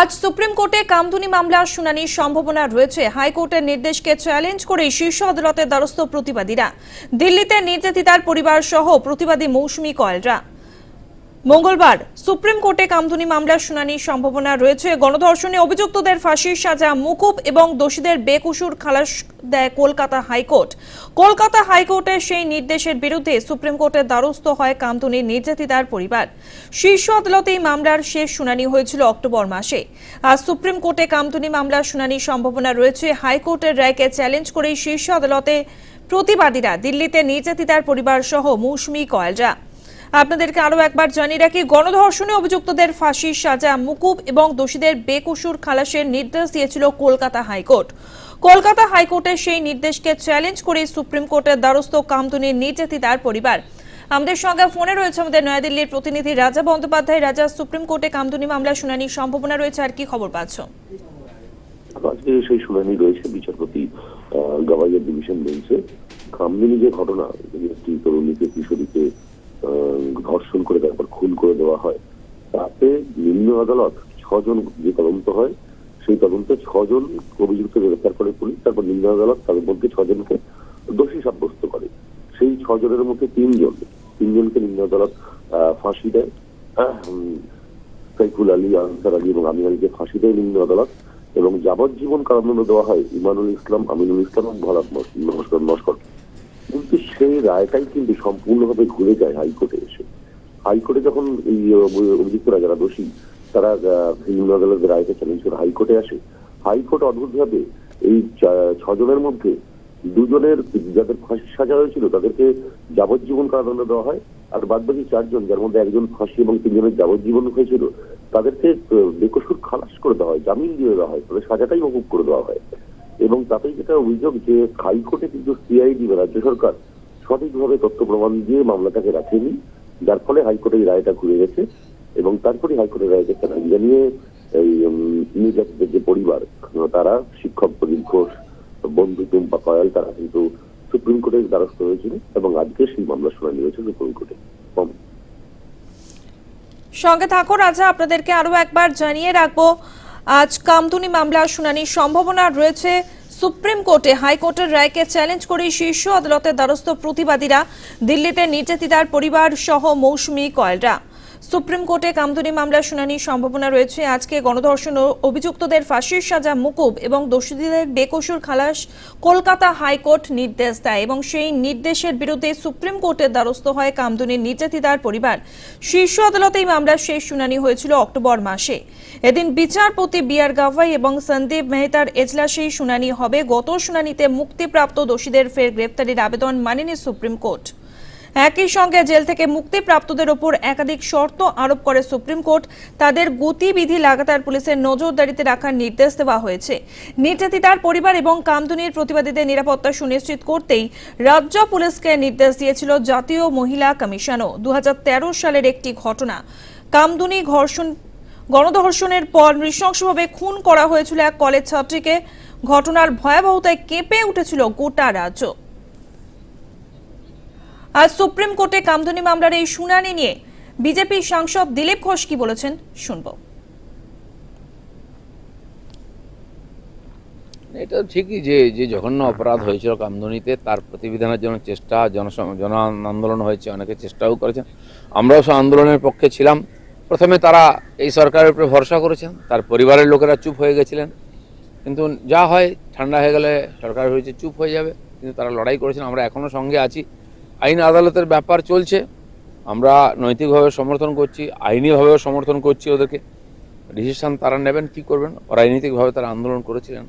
আজ সুপ্রিম কোর্টে কামধুনি মামলার শুনানির সম্ভাবনা রয়েছে। হাইকোর্টের নির্দেশকে চ্যালেঞ্জ করে শীর্ষ আদালতের দ্বারস্থ প্রতিবাদীরা। দিল্লিতে নির্যাতিতার পরিবার সহ প্রতিবাদী মৌসুমী কয়েলরা। মঙ্গলবার সুপ্রিম কোর্টে কামধুনি মামলার শুনানির সম্ভাবনা রয়েছে। গণধর্ষণে অভিযুক্তদের ফাঁসির সাজা, মুকুব এবং দোষীদের বেকসুর খালাস দেয় কলকাতা হাইকোর্ট। কলকাতা হাইকোর্টের সেই নির্দেশের বিরুদ্ধে সুপ্রিম কোর্টের দ্বারস্থ হয় কামধুনির নির্যাতিতার পরিবার। শীর্ষ আদালতে মামলার শেষ শুনানি হয়েছিল অক্টোবর মাসে। আজ সুপ্রিম কোর্টে কামধুনি মামলার শুনানির সম্ভাবনা রয়েছে। হাইকোর্টের রায়কে চ্যালেঞ্জ করেই শীর্ষ আদালতে প্রতিবাদীরা দিল্লিতে নির্যাতিতার পরিবার সহ মৌসুমী কয়েলরা। আপনাদেরকে আরও একবার জানিয়ে রাখি, গণধর্ষণে অভিযুক্তদের ফাঁসির সাজা মুকুব এবং দোষীদের বেকসুর খালাসের নির্দেশ দিয়েছিল কলকাতা হাইকোর্ট। কলকাতা হাইকোর্টের সেই নির্দেশকে চ্যালেঞ্জ করে সুপ্রিম কোর্টের দ্বারস্থ কামদুনির নির্যাতিতার পরিবার। আমাদের সঙ্গে ফোনে রয়েছে আমাদের নয়াদিল্লির প্রতিনিধি রাজা বন্দ্যোপাধ্যায়। রাজা, সুপ্রিম কোর্টে কামদুনি মামলার শুনানির সম্ভাবনা রয়েছে, আর কি খবর পাচ্ছ? আজকে সেই শুনানি রয়েছে, বিচারপতি গাভাইয়ের ডিভিশন বেঞ্চে খামদিনী যে ঘটনা একটি তরুণীকে কিশোরীকে ধর্ষণ করে তারপর খুন করে দেওয়া হয়। তাতে নিম্ন আদালত ছজন যে তদন্ত হয়, সেই তদন্তে ছজন অভিযুক্ত গ্রেফতার করে পুলিশ, তারপর নিম্ন আদালত তাদের মধ্যে ছজনকে দোষী সাব্যস্ত করে। সেই ছজনের মধ্যে তিনজন, তিনজনকে নিম্ন আদালত ফাঁসি দেয়। সাইফুল আলী, আনসার আলী এবং আমির আলীকে ফাঁসি দেয় নিম্ন আদালত। এবং যাবজ্জীবন কারাদণ্ড দেওয়া হয় ইমানুল ইসলাম, আমিনুল ইসলাম এবং ভরত নস্কর কিন্তু সেই রায়টাই কিন্তু সম্পূর্ণভাবে ঘুরে যায় হাইকোর্টে এসে। হাইকোর্টে যখন এই অভিযুক্তরা যারা দোষী, তারা নিম্ন আদালতের রায়কে চ্যালেঞ্জ করে হাইকোর্টে আসে। হাইকোর্ট অদ্ভুতভাবে এই ছজনের মধ্যে দুজনের যাদের ফাঁসি সাজা হয়েছিল, তাদেরকে যাবজ্জীবন কারাদণ্ড দেওয়া হয়, আর বাদ বাকি চারজন, যার মধ্যে একজন ফাঁসি এবং তিনজনের যাবজ্জীবন হয়েছিল, তাদেরকে বেকসুর খালাস করে দেওয়া হয়, জামিন দিয়ে দেওয়া হয়, তাদের সাজাটাই মকুব করে দেওয়া হয়। এবং তাতেই যেটা অভিযোগ যে হাইকোর্টে কিন্তু সিআইডি বা রাজ্য সরকার সঠিকভাবে তথ্য প্রমাণ দিয়ে মামলাটাকে রাখেনি। যার ফলে হাইকোর্টে এই রায়টা ঘুরে গেছে এবং তারপরে হাইকোর্টের রায়কে চ্যালেঞ্জ জানিয়ে এই নির্যাতিতের যে পরিবার, তারা শিক্ষক প্রদীপ ঘোষ, বন্ধু টুম্পা কয়াল, তারা কিন্তু সুপ্রিম কোর্টের দ্বারস্থ হয়েছিল এবং আজকে সেই মামলা শুনানি হয়েছে সুপ্রিম কোর্টে। সঙ্গে থাকো রাজা, আপনাদেরকে আরও একবার জানিয়ে রাখব আজ কামদুনি মামলার শুনানির সম্ভাবনা রয়েছে। সুপ্রিম কোর্টে হাইকোর্টের রায়কে চ্যালেঞ্জ করে শীর্ষ আদালতের দ্বারস্থ প্রতিবাদীরা দিল্লিতে নির্যাতিতার পরিবার সহ মৌসুমি কয়েলরা। সুপ্রিম কোর্টে কামদুনি মামলার শুনানির সম্ভাবনা রয়েছে। আজকে গণধর্ষণ ও অভিযুক্তদের ফাঁসির সাজা মুকুব এবং দোষীদের বেকসুর খালাস কলকাতা হাইকোর্ট নির্দেশ দেয় এবং সেই নির্দেশের বিরুদ্ধে সুপ্রিম কোর্টের দ্বারস্থ হয় কামদুনির নির্যাতিতার পরিবার। শীর্ষ আদালতে এই মামলার শেষ শুনানি হয়েছিল অক্টোবর মাসে। এদিন বিচারপতি বি আর গাভাই এবং সন্দীপ মেহতার এজলাসেই শুনানি হবে। গত শুনানিতে মুক্তিপ্রাপ্ত দোষীদের ফের গ্রেপ্তারির আবেদন মানেনি সুপ্রিম কোর্ট। একই সঙ্গে জেল থেকে মুক্তিপ্রাপ্তদের ওপর একাধিক শর্ত আরোপ করে সুপ্রিম কোর্ট। তাদের গতিবিধি লাগাতার পুলিশের নজরদারিতে রাখার নির্দেশ দেওয়া হয়েছে। নির্যাতিতার পরিবার এবং কামদুনির প্রতিবাদীদের নিরাপত্তা সুনিশ্চিত করতেই রাজ্য পুলিশকে নির্দেশ দিয়েছিল জাতীয় মহিলা কমিশনও। দু হাজার তেরো সালের একটি ঘটনা। কামদুনি ঘর্ষণ, গণধর্ষণের পর নৃশংসভাবে খুন করা হয়েছিল এক কলেজ ছাত্রীকে। ঘটনার ভয়াবহতায় কেঁপে উঠেছিল গোটা রাজ্য। আজ সুপ্রিম কোর্টে কামধুনি মামলার এই শুনানি নিয়ে বিজেপি সাংসদ দিলীপ ঘোষ কি বলেছেন শুনব। এটা ঠিকই যে যে জঘন্য অপরাধ হয়েছিল কামদুনিতে তার প্রতিবিধানের জন্য চেষ্টা, জন আন্দোলন হয়েছে, অনেকে চেষ্টাও করেছেন। আমরাও সে আন্দোলনের পক্ষে ছিলাম। প্রথমে তারা এই সরকারের উপরে ভরসা করেছেন, তার পরিবারের লোকেরা চুপ হয়ে গেছিলেন। কিন্তু যা হয়, ঠান্ডা হয়ে গেলে সরকার হয়েছে, চুপ হয়ে যাবে। কিন্তু তারা লড়াই করেছেন, আমরা এখনও সঙ্গে আছি। আইন আদালতের ব্যাপার চলছে। আমরা নৈতিকভাবে সমর্থন করছি, আইনিভাবেও সমর্থন করছি ওদেরকে। ডিসিশন তারা নেবেন, কি করবেন? রাজনৈতিকভাবে তারা আন্দোলন করেছিলেন।